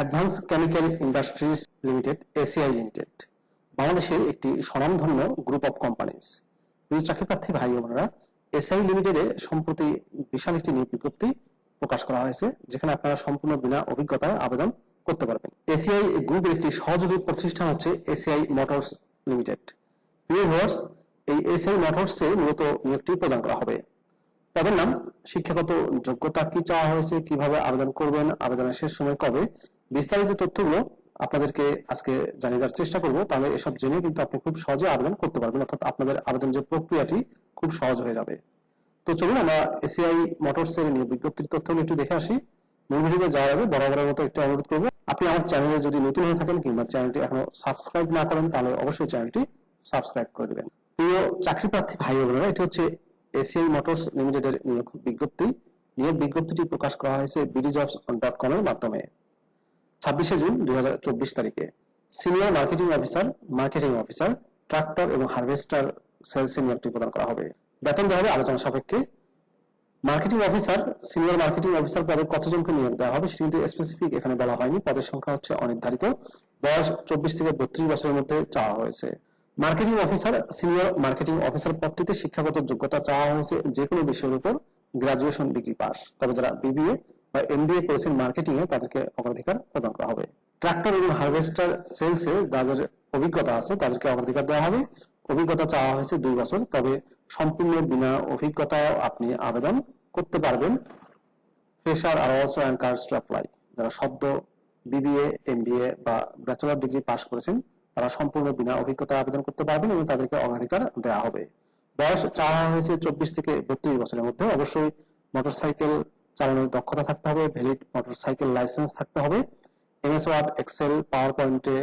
Advance chemical industries limited, ACI limited, বাংলাদেশের একটি স্বনামধন্য গ্রুপ অফ কোম্পানিজ প্রিয় চাকরি প্রার্থী ভাই বোনেরা, এসআই লিমিটেডে সম্প্রতি বিশাল একটি নিয়োগ বিজ্ঞপ্তি প্রকাশ করা হয়েছে, যেখানে আপনারা সম্পূর্ণ বিনা অভিজ্ঞতায় আবেদন করতে পারবেন। এসিআই গ্রুপের একটি সহযোগী প্রতিষ্ঠান হচ্ছে এসিআই মোটরস লিমিটেড। প্রিয় ভিউয়ার্স, এই এসআই মোটরসে মূলত নিয়োগটি প্রদান করা হবে। পদের নাম, শিক্ষাগত যোগ্যতা কি চাওয়া হয়েছে, কীভাবে আবেদন করবেন, আবেদনের শেষ সময় কবে বিস্তারিত তথ্যগুলো আপনাদেরকে আজকে জানিয়ে দেওয়ার চেষ্টা করব। তাহলে এসব জেনে কিন্তু আপনি খুব সহজে আবেদন করতে পারবেন, অর্থাৎ আপনাদের আবেদন যে প্রক্রিয়াটি খুব সহজ হয়ে যাবে। তো চলুন আমরা এসিআই মোটরস এর বিজ্ঞপ্তির তথ্যগুলো একটু দেখে আসি। মূল ভিডিওতে যাওয়ার আগে বরাবরের মতো একটু অনুরোধ করব, আপনি আমার চ্যানেলে যদি নতুন হয়ে থাকেন কিংবা চ্যানেলটি এখনও সাবস্ক্রাইব না করেন, তাহলে অবশ্যই চ্যানেলটি সাবস্ক্রাইব করে দেবেন। প্রিয় চাকরি প্রার্থী ভাই বোনেরা, এটি হচ্ছে এসিআই মোটরস লিমিটেডের নিয়োগ বিজ্ঞপ্তি। নিয়োগ বিজ্ঞপ্তিটি প্রকাশ করা হয়েছে বিডিজবস ডট কম এর মাধ্যমে। ছাব্বিশে জুন দুই তারিখে। Senior marketing officer marketing officer tractor এবং হারভেস্টার সেলসে নিয়োগটি প্রদান করা হবে। বেতন দেওয়া হবে আলোচনা সাপেক্ষে। Marketing officer senior marketing officer পদে কতজনকে নিয়োগ দেওয়া হবে সেটি কিন্তু স্পেসিফিক এখানে বলা হয়নি। পদের সংখ্যা হচ্ছে অনির্ধারিত। বয়স চব্বিশ থেকে বত্রিশ বছরের মধ্যে চাওয়া হয়েছে। Marketing officer senior marketing officer পদটিতে শিক্ষাগত যোগ্যতা চাওয়া হয়েছে যে কোনো বিষয়ের উপর গ্রাজুয়েশন ডিগ্রি পাস তবে যারা বিবিএ বা এমবিএ করেছেন মার্কেটিং এ, তাদেরকে অগ্রাধিকার প্রদান করা হবে। ট্রাক্টর এবং হারভেস্টার সেলসে যাদের অভিজ্ঞতা আছে, তাদেরকে অগ্রাধিকার দেওয়া হবে। অভিজ্ঞতা চাওয়া হয়েছে দুই বছর, তবে সম্পূর্ণ বিনা অভিজ্ঞতায় আপনি আবেদন করতে পারবেন। Fresher R also encourage to apply যারা সদ্য বিবিএ এমবিএ বা ব্যাচেলর ডিগ্রি পাশ করেছেন, তারা সম্পূর্ণ বিনা অভিজ্ঞতায় আবেদন করতে পারবেন এবং তাদেরকে অগ্রাধিকার দেওয়া হবে। বয়স চাওয়া হয়েছে চব্বিশ থেকে বত্রিশ বছরের মধ্যে। অবশ্যই মোটরসাইকেল চালানোর দক্ষতা থাকতে হবে ভ্যালিড মোটরসাইকেল লাইসেন্স থাকতে হবে এমএস ওয়ার্ড এক্সেল পাওয়ার পয়েন্টে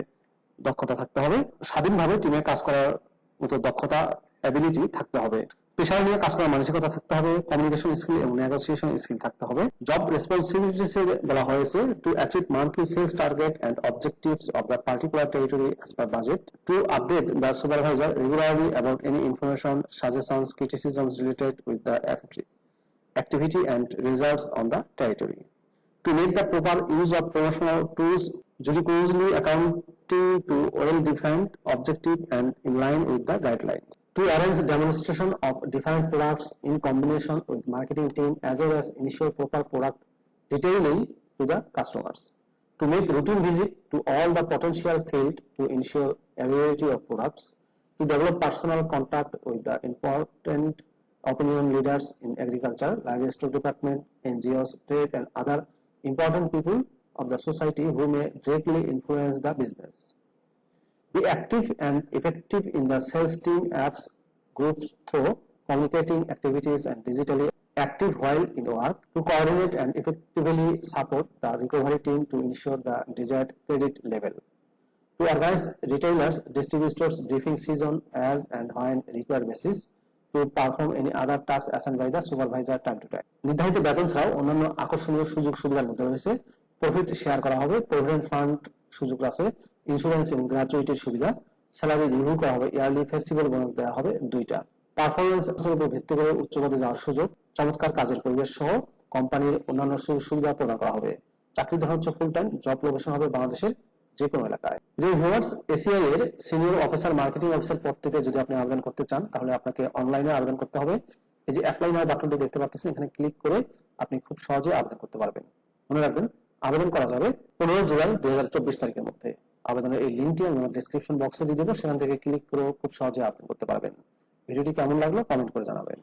দক্ষতা থাকতে হবে, স্বাধীনভাবে টিমে কাজ করার মতো দক্ষতা অ্যাবিলিটি থাকতে হবে। পেশায় নিয়ে কাজ করার মানসিকতা থাকতে হবে কমিউনিকেশন স্কিল এবং নেগোসিয়েশন স্কিল থাকতে হবে। জব রেসপন্সিবিলিটিস বলা হয়েছে to achieve monthly sales target and objectives of the particular territory as per budget to update the supervisor regularly about any information suggestions criticisms related with the activity and results on the territory. To make the proper use of promotional tools judiciously accounting to well-defined objective and in line with the guidelines. To arrange demonstration of different products in combination with marketing team as well as ensure proper product detailing to the customers. To make routine visit to all the potential field to ensure availability of products. To develop personal contact with the important opinion leaders in agriculture, livestock department, NGOs, trade and other important people of the society who may directly influence the business. Be active and effective in the sales team apps groups through communicating activities and digitally active while in work to coordinate and effectively support the recovery team to ensure the desired credit level. To advise retailers, distributors briefing season as and when required basis to perform any other tasks assigned by the supervisor time to time. নির্ধারিত বেতন ছাড়াও অন্যান্য আকর্ষণীয় সুযোগ সুবিধার মধ্যে রয়েছে। Profit share করা হবে প্রভিডেন্ট ফান্ড সুযোগ আছে ইন্স্যুরেন্স এবং গ্র্যাচুইটির সুবিধা। স্যালারি রিভিউ করা হবে ইয়ারলি ফেস্টিভ্যাল বোনাস দেওয়া হবে দুইটা। পারফরমেন্স উপর ভিত্তি করে উচ্চ পদে যাওয়ার সুযোগ, চমৎকার কাজের পরিবেশ সহ কোম্পানির অন্যান্য সুযোগ সুবিধা প্রদান করা হবে। চাকরি ধরন হচ্ছে ফুল টাইম জব লোকেশন হবে বাংলাদেশের যে কোনো এলাকায়। যে ভিউয়ার্স এসিআই এর সিনিয়র অফিসার মার্কেটিং অফিসার পদটিতে যদি আপনি আবেদন করতে চান, তাহলে আপনাকে অনলাইনে আবেদন করতে হবে। এই যে অ্যাপ্লাই নাও বাটনটি দেখতে পাচ্ছেন, এখানে ক্লিক করে আপনি খুব সহজে আবেদন করতে পারবেন। মনে রাখবেন, আবেদন করা যাবে পনেরো জুলাই দুই হাজার চব্বিশ তারিখের মধ্যে। আবেদনের এই লিঙ্কটি আমি আমার ডিসক্রিপশন বক্সে দিয়ে দেবো, সেখান থেকে ক্লিক করে খুব সহজে আবেদন করতে পারবেন। ভিডিওটি কেমন লাগল কমেন্ট করে জানাবেন।